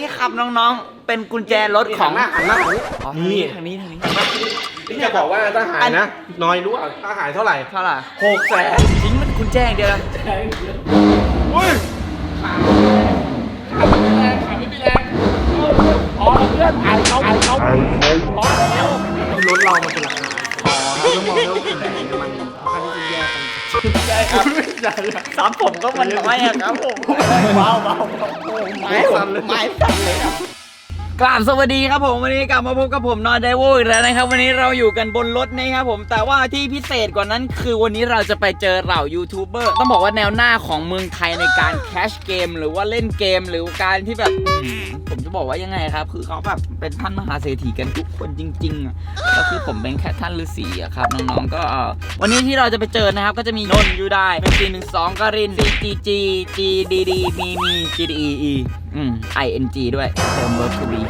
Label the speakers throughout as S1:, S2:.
S1: นี่ครับน้องๆ เป็นกุญแจรถขอ
S2: งงหน้าหันหน้าของ
S1: อ๋อ
S2: นี่
S1: ทางนี้ทางนี้
S2: นี่จะบอกว่าถ้าหายนะ น้อยรู้อะถ้าหายเท่าไหร่
S1: เท่าไหร่
S2: หกแสน
S1: ทิ้งมันกุญแจอย่างเดียวนะ
S2: อุ้ย
S3: อ๋อเพื่อนถ่ายเขาถ่ายเขาอ๋อแล้ว
S2: รถเรามันเป็นราคาอ๋อเราต้องมองแล้ว ค
S1: รับสามผมก็มันน้อยอะครับผม เบาเบาไม้สั่นเลยไม้สั่นเลยครับ กราบสวัสดีครับผมวันนี้กลับมาพบกับผมนอนไดโวอีกแล้วนะครับ วันนี้เราอยู่กันบนรถนะครับผมแต่ว่าที่พิเศษกว่านั้น คือวันนี้เราจะไปเจอเหล่ายูทูบเบอร์ต้องบอกว่าแนวหน้าของเมืองไทยในการแคชเกม หรือว่าเล่นเกมหรือการที่แบบอืมผมจะบอกว่ายังไงครับ คือเขาแบบเป็นท่านมหาเศรษฐีกันทุกคนจริงๆอะก็คือผมเป็นแค่ท่านฤาษีอะครับน้องๆก็เอ่อวันนี้ที่เราจะไปเจอนะครับ ก็จะมีนนท์ยูได้เป็นปีหนึ่งสองกริน C G G G D D มีมี G D E E อืม I N G ด้วยเติมเบอร์คูบีอีกนิดหนึ่ง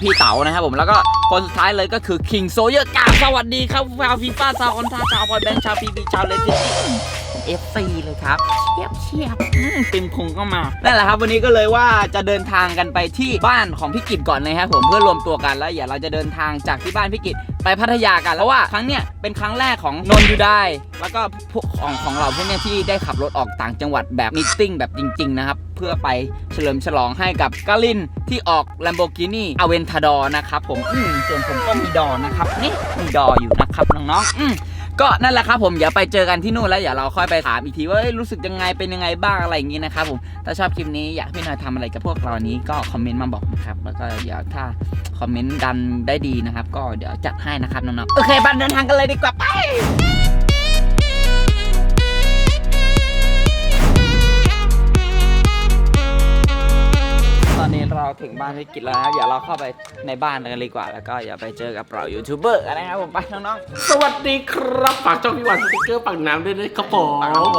S1: พี่เต๋านะครับผมแล้วก็คนสุดท้ายเลยก็คือคิงโซเยอร์กาสวัสดีครับชาวฟีฟ่าชาวออนทาชาวบอยแบนด์ชาวพีบีชาวเลสซิตี้ FC เลยครับเชียบเชียบติมคงก็มานั่นแหละครับ วันนี้ก็เลยว่าจะเดินทางกันไปที่บ้านของพี่กิจก่อนนะครับผมเพื่อรวมตัวกันแล้วอย่าเราจะเดินทางจากที่บ้านพี่กิจ ไปพัทยากัน แล้วว่าครั้งเนี้ยเป็นครั้งแรกของนนท์ยูได้ แล้วก็พวกของของเราพวกเนี้ยที่ได้ขับรถออกต่างจังหวัดแบบมิทติ้งแบบจริง ๆ นะครับ เพื่อไปเฉลิมฉลองให้กับกาลินที่ออก Lamborghini Aventador นะครับผมอืมส่วนผมก็มีดอนะครับนี่มีดออยู่นะครับน้องๆอืม ก็นั่นแหละครับผมเดี๋ยวไปเจอกันที่นู่นแล้วเดี๋ยวเราค่อยไปถามอีกทีว่ารู้สึกยังไงเป็นยังไงบ้างอะไรอย่างงี้นะครับผมถ้าชอบคลิปนี้อยากให้พี่หน่อยทำอะไรกับพวกเรานี้ก็คอมเมนต์มาบอกนะครับแล้วก็เดี๋ยวถ้าคอมเมนต์ดันได้ดีนะครับ ก็เดี๋ยวจัดให้นะครับน้องๆโอเคบันเดินทางกันเลยดีกว่าไป ถึงบ้านพี่กิจแล้วนะครับเดี๋ยวเราเข้าไปในบ้านกันเลยดีกว่า แล้วก็อย่าไปเจอกับเรายูทูบเบอร์กันนะครับผมไปน้องๆ
S2: สวัสดีครับฝากช่องพี่วันสติ๊กเกอร์ปากน้ำด้วยนะครับผม
S1: ปากน้ำโพ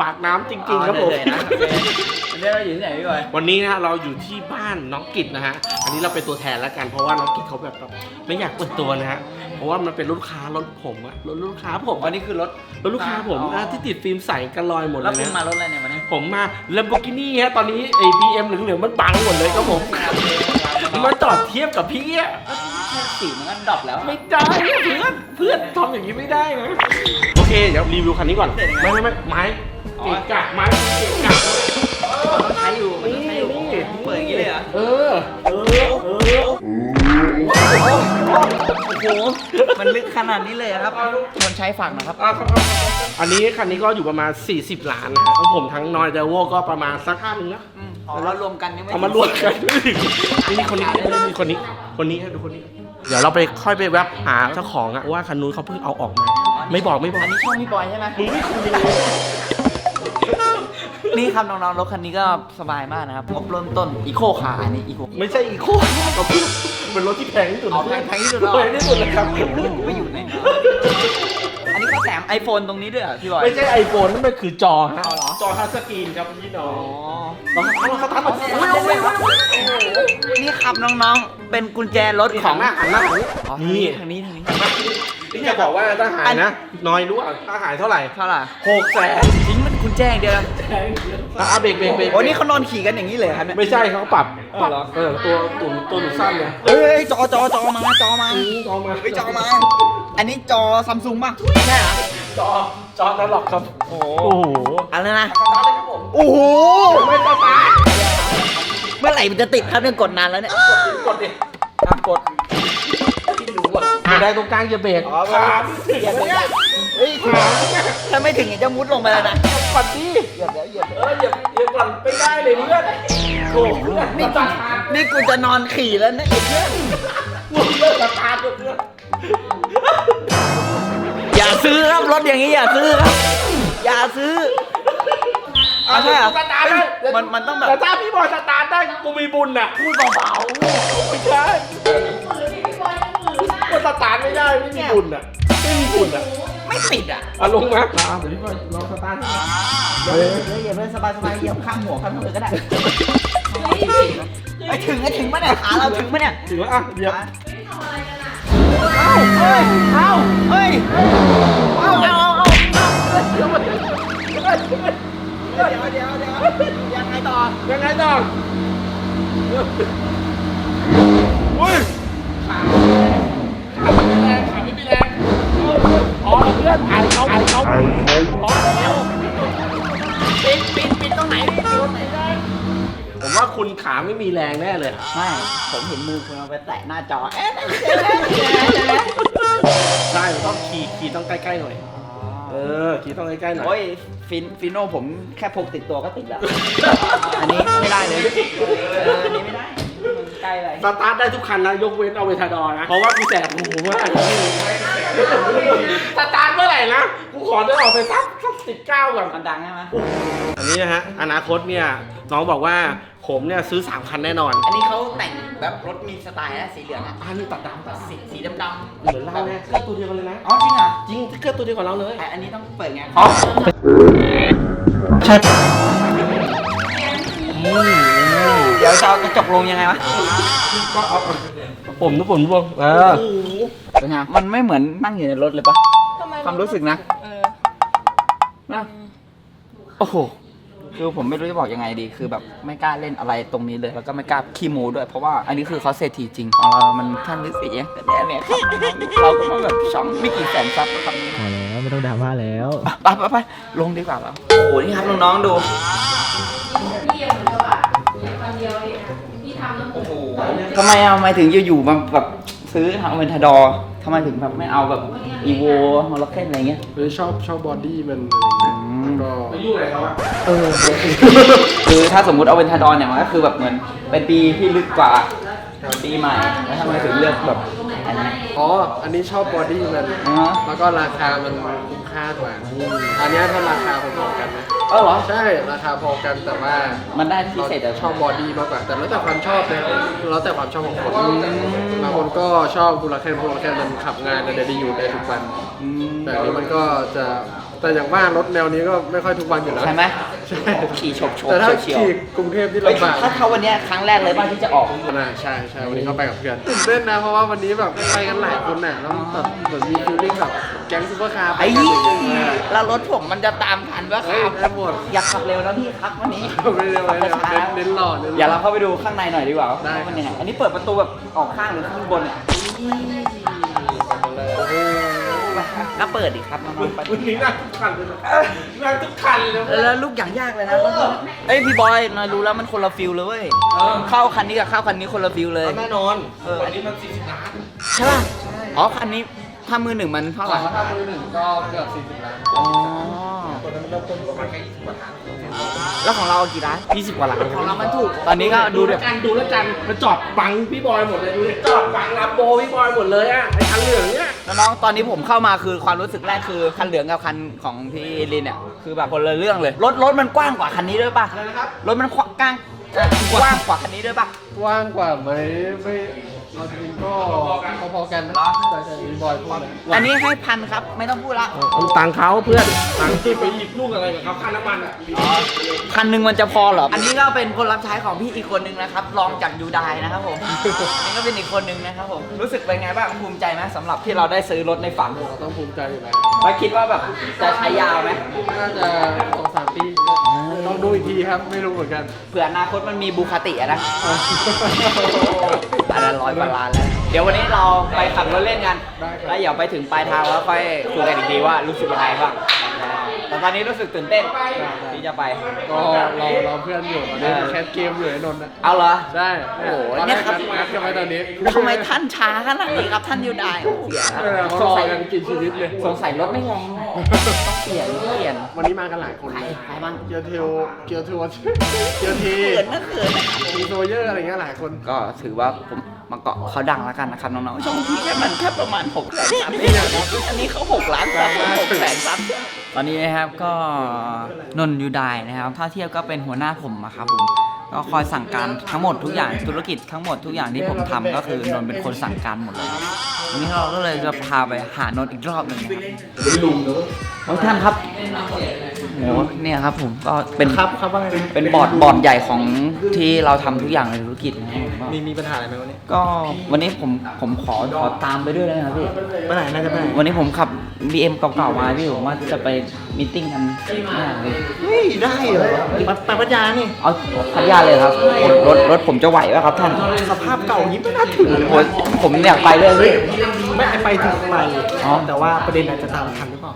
S2: ปากน้ำจริงๆครับผม
S1: เอาเลยนะโอเควันนี้เราอยู่ที่ไหนพี่บอย
S2: วันนี้นะเราอยู่ที่บ้านน้องกิจนะฮะ อันนี้เราเป็นตัวแทนแล้วกันเพราะว่าน้องกิจเขาแบบแบบไม่อยากเปิดตัวนะฮะ เพราะว่ามันเป็นรถลูกค้ารถผมอะรถลูกค้าผม
S1: วันนี้คือรถ
S2: รถลูกค้าผม
S1: อ๋อ
S2: นะที่ติดฟิล์มใสกันลอยหมดเล
S1: แล้ว
S2: ย
S1: คุณ
S2: นะ
S1: มารถอะไรเนี่ยวันนี้
S2: ผมมา Lamborghini ฮะตอนนี้ไอ้ BM เหลืองๆมันบังหมดเลยครับผมมาจอดเทียบกับพี่อะ
S1: สีมันก็ดรอปแล้ว
S2: ไม่ได้เพื่อนเพื่อนทำอย่างนี้ไม่ได้นะโอเคเดี๋ยวรีวิวคันนี้ก่อนไม่ไม่ไม่ไม้เกะกะไม้เกะกะ
S1: ต้องใช้อยู่มันต้องใช้อยู่
S2: นี่นี่
S1: เปิดอย่างนี้เลยเหรอ
S2: เออ เออเออ
S1: โอ้ โห มันลึกขนาดนี้เลยเหรอครับคนใช้ฝั่งนะครับ
S2: อะครับครับครับ อันนี้คันนี้ก็อยู่ประมาณ 40 ล้านนะทั้งผมทั้งนอยเดวโวก็ประมาณสักห้าหนึ่งนะ
S1: อืมอ๋อเรารวมกันยังไม่
S2: เอามารวมกันนี่คนนี้นี่คนนี้ คนนี้ดูคนนี้ เดี๋ยวเราไปค่อยไปแวบหาเจ้าของอะว่าคันนู้นเขาเพิ่งเอาออกมา ไม่บอกไม่บอก
S1: อันนี้ช่องพี่บอยใช่ไหม
S2: มึงไม่คุยเลย
S1: นี่ครับน้องๆรถคันนี้ก็สบายมากนะครับงบเริ่มต้นอีโคคาร์นี่อีโค
S2: ไม่ใช่อีโคเขาพูดเป็นรถที่แพงที่สุด
S1: เอาแพงแพงที่สุดเหรอ
S2: แพงที่สุดเลยครับ
S1: ไม่อยู่ในนั้นอันนี้เขาแถม iPhone ตรงนี้ด้วยเหรอพี่บอย
S2: ไม่ใช่ไอโฟนนั่นมันคือจอฮะ
S1: เอาเหรอ
S2: จอทัชสกรีนครับพี่น้อ
S1: อ๋อ
S2: งลองสตาร์ทลองสตาร์ทลองสตาร์ท
S1: นี่ครับน้องๆ เป็นกุญแจรถ
S2: ข
S1: ข
S2: อ
S1: องง
S2: หน้าหันหน้า
S1: อ๋อ
S2: นี่
S1: ทางนี้ทางนี้
S2: นี่จะบอกว่าถ้าหายนะน้อยรู้อะถ้าหายเท่าไหร่
S1: เท่าไหร่
S2: หกแสน
S1: ทิ้งมั นกุญแจอย่างเดียวนะ
S2: อะเบรกเบรกเบรก
S1: โอ้นี่เขานอนขี่กันอย่างนี้เลยครับเนี่ย
S2: ไม่ใช่เขาปรับ
S1: อ๋อเหรอ
S2: เออตัวตัวตัวหนูสั้นเลย
S1: เอ้ยจอจอจอมาจอมา
S2: อืมจอมา
S1: เฮ้ยจอมา อันนี้จอซัมซุงป่ะใช่เหรอ
S2: จอจอนั่นหรอกครับ
S1: โอ้
S2: โอ้โห
S1: อะไรนะ
S2: สตาร์ทเลยครับผม
S1: โอ้โห
S2: ไม่สตาร์ท
S1: เมื่อไหร่มันจะติดครับเนี่ยกดนานแล้วเนี่ย
S2: กดดิอะกดที่รู้ อะไม่ได้ตรงกลางอย่าเบรก
S1: อ๋อ
S2: ขาไม่ถึงเนี่ย
S1: เฮ้ยถ้าไม่ถึงจะมุดลงไปแล้วนะ
S2: ปัดดิ
S1: เหยียบแล้วเหยียบ
S2: เอออย่าอย่าก่อนไม่ได้เลยเพื่อนโอ้โหเพื่อน
S1: นี่
S2: ส
S1: กู
S2: ตาร์ท
S1: นี่กูจะนอนขี่แล้วนะไอ้เพื่อน
S2: เพื่อนสตาร์ทเพื่อน
S1: อย่าซื้อครับรถอย่างนี้อย่าซื้อครับอย่าซื้ออะใช่เหรอ
S2: สตาร์ทได้
S1: เอ้ยมันมันต้องแบบ
S2: แต่ถ้าพี่บอยสตาร์ทได้กูมีบุญน่ะพูดเบาๆไม่ใช่ ก็สตาร์ทไม่ได้ไม่มีบุญอะไม่มีบุญอะ
S1: ไม่ติดอะ
S2: อะลงมาอะเดี๋ยวพี่บอยลองสตาร์ทให้
S1: เดี๋ยวเดี๋ยวเหยียบเลยสบายสบายเหยียบข้างหัวข้างหัวก็ได้ไอ้ถึงไอ้ถึงปะเนี่ยขาเราถึงปะเนี่ย
S2: ถือว่าอะเดี๋ยว
S1: เอ้าเฮ้ยเอ้าเฮ้ยเอ้าเอ้าเอ้าเดี๋ยวเดี๋ยวเดี๋ยวเดี๋ยวยังไงต่อ
S2: ยังไงต่ออุ้ย ผมว่าคุณขาไม่มีแรงแน่เลย
S1: ไม่ ผมเห็นมือคุณเอาไปแตะหน้าจอ เอ๊ะ
S2: ใช่ต้องขี่ขี่ต้องใกล้ๆหน่อย เออ ขี่ต้องใกล้ๆหน่อย
S1: โอ้ยฟินฟิโน่ผมแค่พกติดตัวก็ติดแล้ว อันนี้ไม่ได้เลย อันนี้ไม่ได้ มันใกล้ไป
S2: สตาร์ทได้ทุกคันนะยกเว้นเอาเวทาดอร์นะ เพราะว่ากูแสบหูมากสตาร์ทเมื่อไหร่นะ กูขอได้ออกไปสักสักสิบเก้าก่อน
S1: มันดังใช่ไหม
S2: อันนี้นะฮะ อนาคตเนี่ย น้องบอกว่าผมเนี่ยซื้อ 3 คันแน่นอน
S1: อันนี้เขาแต่งแบบรถมีสไตล์นะสีเหลืองอะ
S2: อันนี้ตัดดำตัด
S1: สีสีดำดำ
S2: เหมือนเราไงเครื่องตัวเดียวกันเลยนะ
S1: อ๋อจริงเหรอ
S2: จริงเครื่องตัวเดียวกับเราเลย
S1: แต่อันนี้ต้องเปิดไง
S2: อ๋อใช่
S1: เดี๋ ยวจะเอากระจกลงยังไงวะ
S2: ก็เอาผมนุผมนุผมเออ
S1: เป็นไงมันไม่เหมือนนั่งอยู่ในรถเลยปะ
S4: ทำไม
S1: ความรู้สึกนะ
S4: เออ
S1: นะโอ้โหคือผมไม่รู้จะบอกยังไงดี คือแบบไม่กล้าเล่นอะไรตรงนี้เลย แล้วก็ไม่กล้าขี้โม้ด้วย เพราะว่าอันนี้คือเขาเศรษฐีจริงของเรามันท่านฤาษีแต่เนี่ยเนี่ยครับเราก็มาแบบช่องไม่กี่แสนซับแล้วครับ
S5: พอแล้วไม่ต้องดราม่าแล้ว
S1: ไปไปไปลงดีกว่าแล้วโอ้โหนี่ครับน้องๆดู ทำไมเอาทำไมถึงอยู่ๆมาแบบซื้อทางเวนทาดอร์ทำไมถึงแบบไม่เอาแบบอีโวมอลเคนอะไรเงี้ย
S3: เฮ้ยชอบชอบบอดี้มัน
S1: อืม
S3: ก็
S2: ไปยุ่งอะไรเขาอะ
S1: เออ คือถ้าสมมุติเอาเวนทาดอร์เนี่ยมันก็คือแบบเหมือนเป็นปีที่ลึกกว่าปีใหม่แล้วทำไมถึงเลือกแบบอันนี้
S3: อ๋อ อันนี้ชอบบอดี้มัน
S1: อ๋อ
S3: แล้วก็ราคามันคุ้มค่ากว่าอันเนี้ยถ้าราคาพอๆกันนะ
S1: เออเหรอ
S3: ใช่ราคาพอกันแต่ว่า
S1: มันได้พิ
S3: เรา
S1: เศษแต่
S3: ชอบบอดี้มากกว่า แต่แล้วแต่ความชอบนะแล้วแต่ความชอบของคนบางคนก็ชอบบูราเคนบูราเคนมันขับงานแต่ดีอยู่ได้ทุกวัน
S1: อืม
S3: แต่อันนี้มันก็จะ แต่อย่างว่ารถแนวนี้ก็ไม่ค่อยทุกวันอยู่แล้ว
S1: ใช่ไหม
S3: ใช่
S1: ขี่โฉบโฉบ
S3: แต่ถ้า
S1: เฉียว
S3: ขี่กรุงเทพที่
S1: ๆเฮ้ย
S3: ลำบาก
S1: ถ้าเขาวันเนี้ยครั้งแรกเลยบ้างที่จะออก
S3: น่าใช่ใช่วันนี้เขาไปกับเพื่อนตื่นเต้นนะเพราะว่าวันนี้แบบไปกันหลายคนน่ะแล้วแบบเหมือนมีฟิลลิ่งแบบแก๊งซูเปอร์คาร์ไป
S1: ไอ้
S3: กันอย่างเงี้ย
S1: แล้วรถผมมันจะตามทันวะค
S3: เฮ้ย
S1: รับ
S3: ได้หมด
S1: อยากขับเร็วนะพี่ครับวันนี้
S3: ไม่เร็วไม่เร็ว
S1: ช้า
S3: เน้นเน้นหล่อเน้นหล่อ
S1: อย่าเราเข้าไปดูข้างในหน่อยดีกว่าว่า
S3: ได้
S1: มันยังไงอันนี้เปิดประตูแบบออกข้างหรือข้างบนเนี่ย ก็เปิดดิครับน้องๆไป
S2: วันนี้นั่งทุกคันเลยนะนั่งทุกคันเลยนะ
S1: แล้วลูกอย่างยากเลยนะเอ้ยพี่บอยนายรู้แล้วมันคนละฟิลเลยเว้ยเข้าคันนี้กับเข้าคันนี้คนละฟิลเลย
S2: แน่นอน
S1: เออ
S2: อันนี้มัน40ล้าน
S1: ใช่ป่ะ อ๋อ คันนี้ ถ้ามือหนึ่งมันเท่าไหร่
S3: ถ้ามือหนึ่งก็เกือบ 40 ล้าน
S1: อ๋อ
S2: ตัวนั้นเริ่มต้นประมาณแค่20กว่าล้าน
S1: แล้วของเรากี่ล้าน20 กว่าล้านของเรามันถูก ตอนนี้ก็ดู
S2: ดู
S1: แบ
S2: แล้ว
S1: บ
S2: กันดูแล้วกันมันจอดบังพี่บอยหมดเลยดูดิจอดบังลำโบพี่บอยหมดเลยอะไอ้คันเหลืองเนี่ย
S1: น้องๆตอนนี้ผมเข้ามาคือความรู้สึกแรกคือคันเหลืองกับคันของพี่ลินเนี่ยคือแบบคนละเรื่องเลย รถรถมันกว้างกว่าคันนี้ด้วยป่ะ
S2: อะไรนะครับ
S1: รถมันกว้างกว้างกว่าคันนี้ด้วยป่ะ
S3: กว้างกว่าไหมไม่ เราจริงก็พอๆกันนะแต่แต่มีบอยพูดเลย
S1: อันนี้ให้พันครับ ไม่ต้องพูดละ
S2: ต้องตังค์เขาเพื่อนตังค์ที่ไปหยิบลูกอะไรกับเขาค่าน้ำมันอะ
S1: คันหนึ่งมันจะพอเหรอ อันนี้ก็เป็นคนรับใช้ของพี่อีกคนนึงนะครับ รองจากยูไดนะครับผมอันนี้ก็เป็นอีกคนนึงนะครับผม รู้สึกเป็นไงบ้าง ภูมิใจไหมสำหรับที่เราได้ซื้อรถในฝัน
S3: เราต้องภูมิใจอยู่แล้ว
S1: แล้วคิดว่าแบบจะใช้ยาวไหม
S3: น่าจะสองสามปี ต้องดูอีกทีครับ ไม่รู้เหมือนกัน
S1: เผื่ออนาคตมันมีบูคาติอะนะอันนั้นร้อยกว่าล้านแล้ว เดี๋ยววันนี้เราไปขับรถเล่นกัน
S3: ได้ครับ
S1: แล้วเดี๋ยวไปถึงปลายทางแล้วค่อยคุยกันอีกทีว่ารู้สึกยังไงบ้างแต่ตอนนี้รู้สึกตื่นเต้นที่จะไป
S3: ก็เราเราเพื่อนอยู่ตอนนี้แคสเกมอยู่ไอ้นนท์นะ
S1: เอาเหรอ
S3: ได้
S1: โอ้โห
S3: ตอน
S1: เนี่
S3: แร
S1: ย
S3: ก
S1: ครับ
S3: นัดกันไว้ตอนนี้
S1: ทำไมท่านช้าขนาดนี้ครับท่านยูไดโอ้เสีย
S3: เออเขา
S1: ส
S3: รงอ
S1: สัย
S3: กันกินชีวิตเลย
S1: สงสัยรถไม่แรงต้องเปลี่ยนเปลี่ยน
S3: วันนี้มากันหลายคน
S1: ใครใครบ้าง
S3: เกียร์เทลเกียร์ทัวร์เกียร์ที
S1: เขินนะเขินนะ
S3: มีโซเยอร์อะไรเงี้ยหลายคน
S1: ก็ถือว่าผม มาเกาะเขาดังแล้วกันนะครับน้องๆช่องที่แค่มันแค่ประมาณ6แสนซับเองนะครับอันนี้เขา6ล้านซับหกแสนซับตอนนี้นะครับก็นนท์ยูไดนะครับถ้าเทียบก็เป็นหัวหน้าผมอะครับผม ก็คอยสั่งการทั้งหมดทุกอย่างธุรกิจทั้งหมดทุกอย่างที่ผมทำก็คือนนท์เป็นคนสั่งการหมดเลยครับวันนี้เราก็เลยจะพาไปหานนท์อีกรอบหนึ่งนะครับโอ้ยท่านครับโหเนี่ยครับผมก็เป็น
S5: ครับครับว่าไง
S1: เป็นบอร์ดบอร์ดใหญ่ของที่เราทำทุกอย่างในธุรกิจนะครับผมก็
S5: มีมีปัญหาอะไรไหมวันนี้
S1: ก็วันนี้ผมผมขอขอตามไปด้วยได้ไหมครับพี่
S5: ปัญหาน่าจะไม่
S1: วันนี้ผมขับ BM เก่าๆมาพี่ผมว่าจะไป มีตติ้งกันเนี่ยเลย
S5: เฮ้ยได้เหรอไปไปพัทยานี่
S1: เอาพัทยาเลยครับรถรถผมจะไหวไหมครับท่าน
S5: สภาพเก่าอย่างนี้ไม่น่าถึงเลย
S1: โอ้ยผมอยากไปด้วยพี่
S5: ไม่ไอไปถึงไป
S1: อ๋อ
S5: แต่ว่าประเด็นอาจจะตามทันหรือเปล่า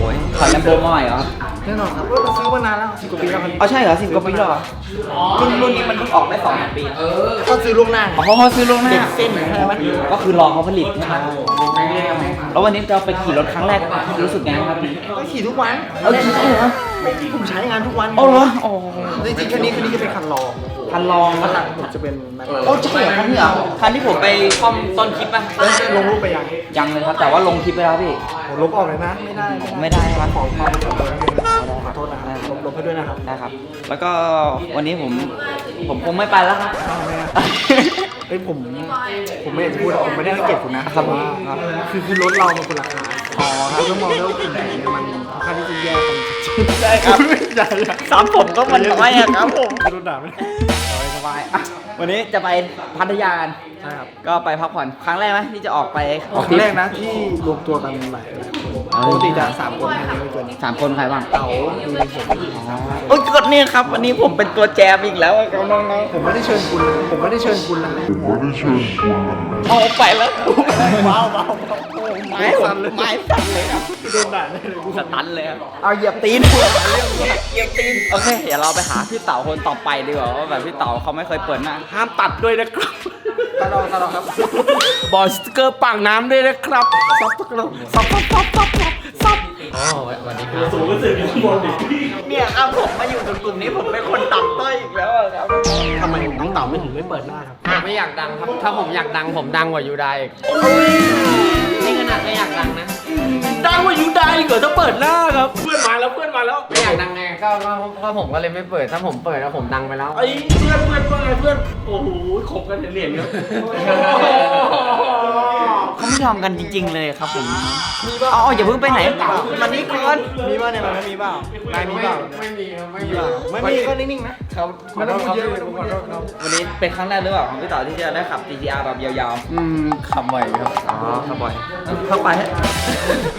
S1: โอ้ยขอแลมโบมาใหม่เหรอครับ
S5: แน่นอนครับเราซื้อมานานแล้วสิบกว่าปีแล้วครับ
S1: เอาใช่เหรอสิบกว่าปีแล้วเหรอรุ่นรุ่นนี้มันเพิ่งออกได้สองสามปี
S5: ก็ซื้อล่วงหน้า
S1: อ๋อเขาซื้อล่วงหน้า
S5: เด็กเส้นใช่ไหม
S1: ก็คือรอเขาผลิตใช่ไหมแล้ววันนี้จะไปขี่รถครั้งแรกรู้สึกไงครับพี่
S5: ก็ขี่ทุกวัน
S1: เอาจริงเหรอ
S5: ไม่ ที่ผมใช้งานทุกวัน
S1: เอาเหรอโอ้
S5: จริงๆคันนี้คันนี้จะเป็นคันรอง
S1: คันลอง
S5: คันหลังผมจะเป็นแม็กลา
S1: โอ้ใช่เหรอคันนี้เหรอคันที่ผมไปคอมต้นคลิปป่ะ
S5: ลงรูปไปยัง
S1: ยังเลยครับแต่ว่าลงคลิปไปแล้วพี่
S5: ผมลบออกเลยนะไม่ได้
S1: ไม่ได้ครับ
S5: ขอขอขอโทษนะครับลบลบให้ด้วยนะครับ
S1: ได้ครับ แล้วก็วันนี้ผมผมคงไม่ไปแล้วครับ
S5: เอ้ยผมผมไม่อยากจะพูดอะผมไม่ได้ให้เกียรติคุณนะครับ
S1: ผม
S5: ว่าคือคือรถเรามันคนละราคา อ๋อครับต้องมองแล้วากลุ่มไหนเนี่ยมันค่อนข้างที่จะแยกกัน
S1: ได้ครับสามผมก็มันน้อยอะครับผม
S5: รถด่าไม่ได้
S1: สบายๆอะวันนี้จะไปพัทยากัน
S5: ใช่ครับ
S1: ก็ไปพักผ่อนครั้งแรกไหมที่จะออกไป
S5: ออกแรกนะที่รวมตัวกันหลายหลายคน ปกติจะสามคนภายในไม่เกิน
S1: สามคนใครบ้าง
S5: เต๋ามีผม
S1: โอ้ยกดนี่ครับวันนี้ผมเป็นตัวแจมอีกแล้วอะครับน้อง
S5: ผมไม่ได้เชิญคุณ ผมไม่ได้เชิญคุณนะ
S1: ๆเอาไปแล้ว
S5: ว้าวว้าว
S1: ไม้สั่นเลยไม้สั่นเลยครับ
S5: โดนด่าได้เลยกู
S1: สตันเลยครับเอาเหยียบตีนเหยียบตีนโอเคเดี๋ยวเราไปหาพี่เต๋าคนต่อไปดีกว่าว่าแบบพี่เต๋าเขาไม่เคยเปิดหน้า
S2: ห้ามตัดด้วยนะครับ
S5: ตลอดตลอดครับ
S2: บอสสติกเกอร์ปากน้ำด้วยนะครับซับตะกร้ซับซับซับซับซับซับ
S1: เนี่ยครับผมมาอยู่กับกลุ่มนี้ผมเป็นคนต่ำต้อยอีกแล้วอะครับ
S5: ทำไมน้องเต๋าไม่ถึงไม่เปิดหน้าครับ
S6: ผมไม่อยากดังครับ ถ้าผมอยากดังผมดังกว่ายูไดอีกนี่ขนาดไม่อยากดังนะ
S2: ดังกว่ายูไดอีกเหรอถ้าเปิดหน้าครับ เพื่อนมาแล้วเพื่อนมาแล้ว
S6: ไม่อยากดังไงก็ก็ก็ผมก็เลยไม่เปิด ถ้าผมเปิดแล้วผมดังไปแล้ว
S2: ไอ้เพื่อนเพื่อนว่าไงเพื่อน โอ้โหขบกันเหรียญเนาะ
S1: เขาไม่ยอมกันจริง ๆ เลยครับผม มีป่าอ๋ออย่าเพิ่งไปไหนมานี่ก่อ น
S5: มีบ้างในนั้นมีเปล่านายมีเปล่า
S6: ไม่มีครับไม่มี
S5: ไม่มีก็นิ่งๆนะ
S6: ครับ
S5: ไม่ต้องพูดเยอะไม่ต้องพูดเยอะครับ
S1: วันนี้เป็นครั้งแรกหรือเปล่าของพี่ต่อที่จะได้ขับ GTR แบบยาว
S6: อืมขับบ่อยครับ
S1: ๆอ๋อขับบ่อยเข้าไปฮะ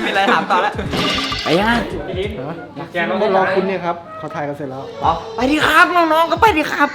S1: มีอะไรถามต่อแล้วไปยังไง
S5: ต้องรอคุณเนี่ยครับเขาถ่ายกันเสร็จแล้ว
S1: อ๋อไปดิครับน้องๆก็ไปดิครับ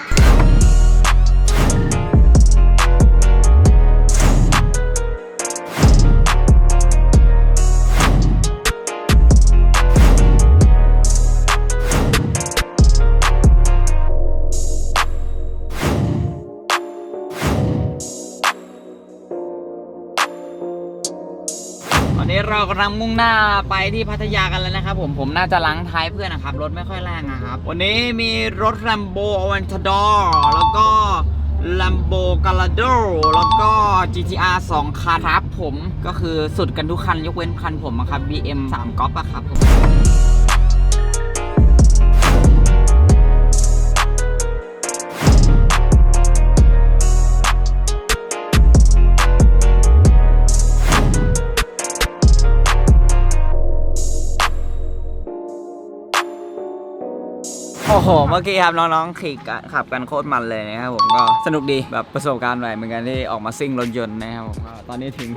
S1: เรากำลังมุ่งหน้าไปที่พัทยากันแล้วนะครับผมผมน่าจะล้างท้ายเพื่อนนะครับ รถไม่ค่อยแรงนะครับ วันนี้มีรถ Lambo Aventador แล้วก็ Lambo Gallardo แล้วก็ GTR 2 คันครับผมก็คือสุดกันทุกคัน ยกเว้นคันผมอะครับ BM 3ก๊อปอะครับผม เมื่อกี้ครับน้องๆขี่กันขับกันโคตรมันเลยนะครับผมก็สนุกดีแบบประสบการณ์ใหม่เหมือนกันที่ออกมาซิ่งรถยนต์นะครับผมก็ตอนนี้ถึง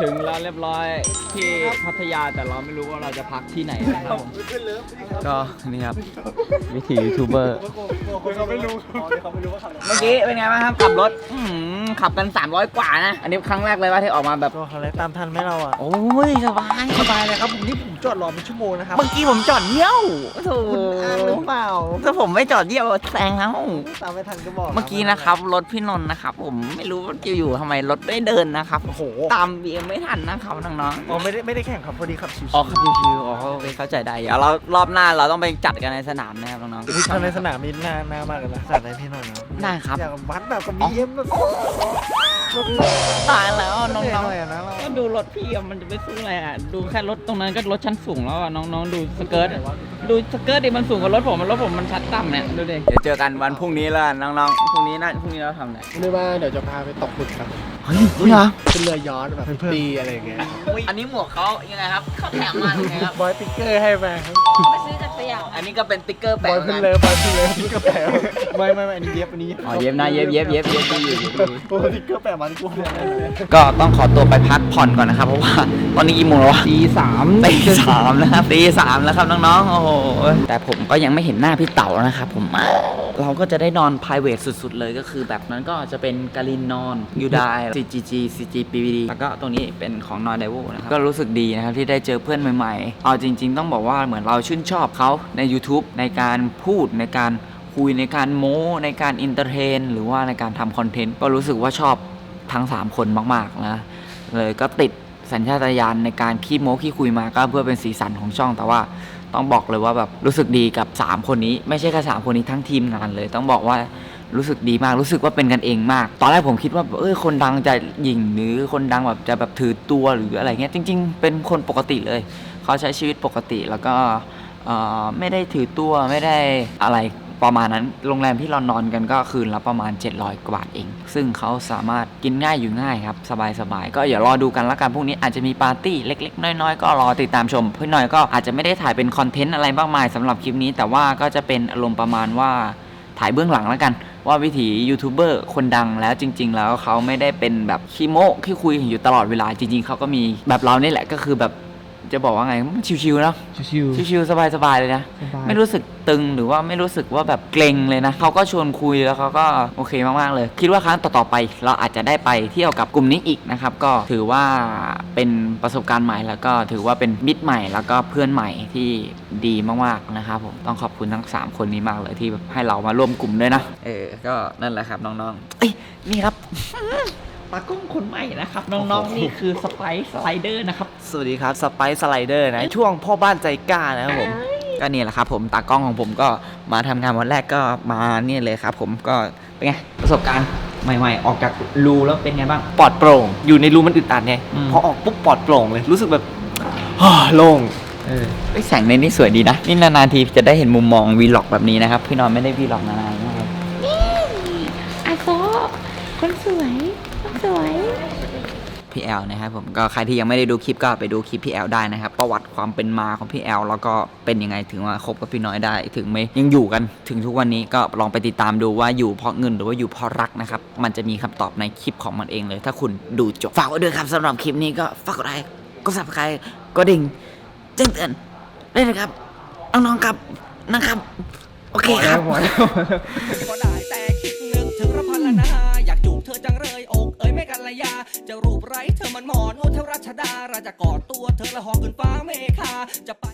S1: ถึงแล้วเรียบร้อยที่พัทยาแต่เราไม่รู้ว่าเราจะพักที่ไหนนะครับผมก็นี่ครับวิถียูทูบเบอร์
S5: เขาไม่รู้เขาไม่รู้ว่าขับ
S1: เมื่อกี้เป็นไงบ้างครับขับรถอื้อหือ ขับกัน 300 กว่านะ อันนี้ครั้งแรกเลยว่าที่ออกมาแบบ
S5: ก็อะไรตามทันไหมเราอะ
S1: โอ้ยสบาย
S5: สบายเลยครับผมนี่ผมจอดรอเป็นชั่วโมงนะครับ
S1: เมื่อกี้ผมจอดเยี่ยวโถ
S5: อ้างหรือเปล่า
S1: ถ้าผมไม่จอดเยี่ยวแซงแล้ว
S5: ตามไม่ทันก็บอก
S1: เมื่อกี้นะครับรถพี่นนท์นะครับผมไม่รู้ว่าอยู่ๆทำไมรถไม่เดินนะครับ
S5: โอ้โห
S1: ตามบีเอ็มไม่ทันนะครับน้อง
S5: อ๋อไม่ได้ไม่ได้แข่งครับพอดีขับชิว
S1: ๆอ๋อครับชิวๆอ๋อโอเคเข้าใจได้เดี๋ยวเรารอบหน้าเราต้องไปจัดกันในสนามนะครับน้อง
S5: ๆ ทำในสนามมีหน้าหน้ามากเลยนะจัดให้พี่หน่อยนะ
S1: ๆได้ครับ
S5: อยากวัดแบบกับบีเอ็มแบบ
S1: ตายแล้วน้
S5: เหนื่อย
S1: อง
S5: หน่อยอะนะเรา
S1: ๆก็ดูรถพี่อะมันจะไปสู้อะไรอะ ดูแค่รถตรงนั้นก็รถชั้นสูงแล้วอะน้องๆ ดูสเกิร์ต ดูสเกิร์ตดิมันสูงกว่ารถผมมันรถผมมันชัดต่ำเนี่ยดูดิเดี๋ยวเจอกันวันพรุ่งนี้แล้วกันน้องๆ พรุ่งนี้นะพรุ่งนี้เราทำอะไร
S3: นี่ว่าเดี๋ยวจะพาไปตกหมึกครับ
S1: เฮ้ยจริงเหรอ
S3: เป็นเรือยอชต์แบบตีอะไรอย่างเงี้ย
S1: อันนี้หมวกเขายังไงครับเขาแถมมายังไงครับ
S3: บอยติ๊กเกอร์ให้มาครับ
S4: ไปซื้อจากสยาม
S1: อันนี้ก็เป็นติ๊กเกอร์
S3: บ
S1: แปะ
S3: อย
S1: เหมื
S3: เพิ่
S1: อน
S3: ง
S1: กัน
S3: เลิฟบอยเพิ่งเลิฟนี่ก็แปะไม่ไม่ไม่อันนี้เย็บอันนี้
S1: อ๋อเย็บนะเย็บเย็บเย็บเย็บดีอยู่เย็บดี
S3: โอ้ติ๊กเกอร์แปะมาที่กูเลย
S1: ก็ต้องขอตัวไปพักผ่อนก่อนนะครับ เพราะว่าตอนนี้กี่โมงแล้ววะตีสามตีสามนะครับตีสามแล้วครับน้องๆ โอ้โห แต่ผมก็ยังไม่เห็นหน้าพี่เต๋านะครับผมอะเราก็จะได้นอน p r i v a t สุด ๆ เลยก็คือแบบนั้นก็จะเป็นกาลินนอนยูได CGG CGPVD แล้วก็ตรงนี้เป็นของนอนไดโวนะครับ ก็รู้สึกดีนะครับ ที่ได้เจอเพื่อนใหม่ๆ เอาจริง ๆ ต้องบอกว่าเหมือนเราชื่นชอบเขาใน YouTube ในการพูดในการคุยในการโม้ในการอินเตอร์เทน หรือว่าในการทำคอนเทนต์ก็รู้สึกว่าชอบทั้ง 3 คนมากๆนะเลยก็ติดสัญชาตญาณในการขี้โม้ขี้คุยมาก็เพื่อเป็นสีสันของช่องแต่ว่าต้องบอกเลยว่าแบบรู้สึกดีกับ 3 คนนี้ ไม่ใช่แค่3คนนี้ทั้งทีมงานเลย ต้องบอกว่า รู้สึกดีมากรู้สึกว่าเป็นกันเองมาก ตอนแรกผมคิดว่าเออคนดังจะหยิ่งหรือคนดังแบบจะแบบถือตัวหรืออะไรเงี้ยจริง ๆ เป็นคนปกติเลย เขาใช้ชีวิตปกติแล้วก็ไม่ได้ถือตัวไม่ได้อะไรประมาณนั้น โรงแรมที่เรานอนกันก็คืนละประมาณ 700 กว่าบาทเอง ซึ่งเขาสามารถกินง่ายอยู่ง่ายครับ สบายๆ ก็อย่ารอดูกันละกันพรุ่งนี้อาจจะมีปาร์ตี้เล็ก ๆ น้อย ๆ ก็รอติดตามชม เพี่หน่อยก็อาจจะไม่ได้ถ่ายเป็นคอนเทนต์อะไรมากมายสำหรับคลิปนี้ แต่ว่าก็จะเป็นอารมณ์ประมาณว่าถ่ายเบื้องหลังแล้วกัน ว่าวิถียูทูบเบอร์คนดังแล้วจริง ๆ แล้วเขาไม่ได้เป็นแบบขี้โม้ขี้คุยอยู่ตลอดเวลาจริง ๆเขาก็มีแบบเรานี่แหละก็คือแบบ จะบอกว่าไงชิวๆเนาะ
S5: ชิว
S1: ชิวๆสบายๆเลยนะ
S5: สบาย
S1: ไม่รู้สึกตึงหรือว่าไม่รู้สึกว่าแบบเกรงเลยนะเขาก็ชวนคุยแล้วเขาก็โอเคมากๆเลย คิดว่าครั้งต่อๆไป เราอาจจะได้ไปเที่ยวกับกลุ่มนี้อีกนะครับ ก็ถือว่าเป็นประสบการณ์ใหม่แล้วก็ถือว่าเป็นมิตรใหม่แล้วก็เพื่อนใหม่ที่ดีมากๆนะครับผมต้องขอบคุณทั้ง3คนนี้มากเลยที่แบบให้เรามาร่วมกลุ่มด้วยนะเออก็นั่นแหละครับน้องๆเอ้ยนี่ครับ ตากล้องคนใหม่นะครับ น้องๆนี่คือสไปซ์สไลเดอร์นะครับ
S6: สวัสดีครับสไปซ์สไลเดอร์นะ ช่วงพ่อบ้านใจกล้านะครับผม
S1: ก็นี่แหละครับผมตากล้องของผมก็มาทำงานวันแรกก็มาเนี่ยเลยครับ ผมก็เป็นไงประสบการณ์ใหม่ๆ ออกจากรูแล้วเป็นไงบ้าง
S6: ปลอดโปร่ง อยู่ในรูมันอึดอัดไง
S1: อืม
S6: พอออกปุ๊บปลอดโปร่งเลยรู้สึกแบบฮ่าโล่ง
S1: เออเอ้ยแสงในนี้สวยดีนะ นี่นานๆทีจะได้เห็นมุมมองวีล็อกแบบนี้นะครับ พี่นอนไม่ได้วีล็อกนานๆ แอลนะครับผมก็ใครที่ยังไม่ได้ดูคลิปก็ไปดูคลิปพี่แอลได้นะครับประวัติความเป็นมาของพี่แอลแล้วก็เป็นยังไงถึงว่าคบกับพี่น้อยได้ถึงไม่ยังอยู่กันถึงทุกวันนี้ก็ลองไปติดตามดูว่าอยู่เพราะเงินหรือว่าอยู่เพราะรักนะครับมันจะมีคำตอบในคลิปของมันเองเลย ถ้าคุณดูจบฝากไว้ด้วยครับสำหรับคลิปนี้ก็ฝากกดไลค์กดซับสไครต์กดดิ่งแจ้งเตือนได้เลยครับน้องๆครับนะครับโอเคครับ
S7: ยา จะรูปไรเธอมันหมอนโอเทวรัชดา ราจะกอดตัวเธอละหอขึ้นฟ้าเมฆาจะไป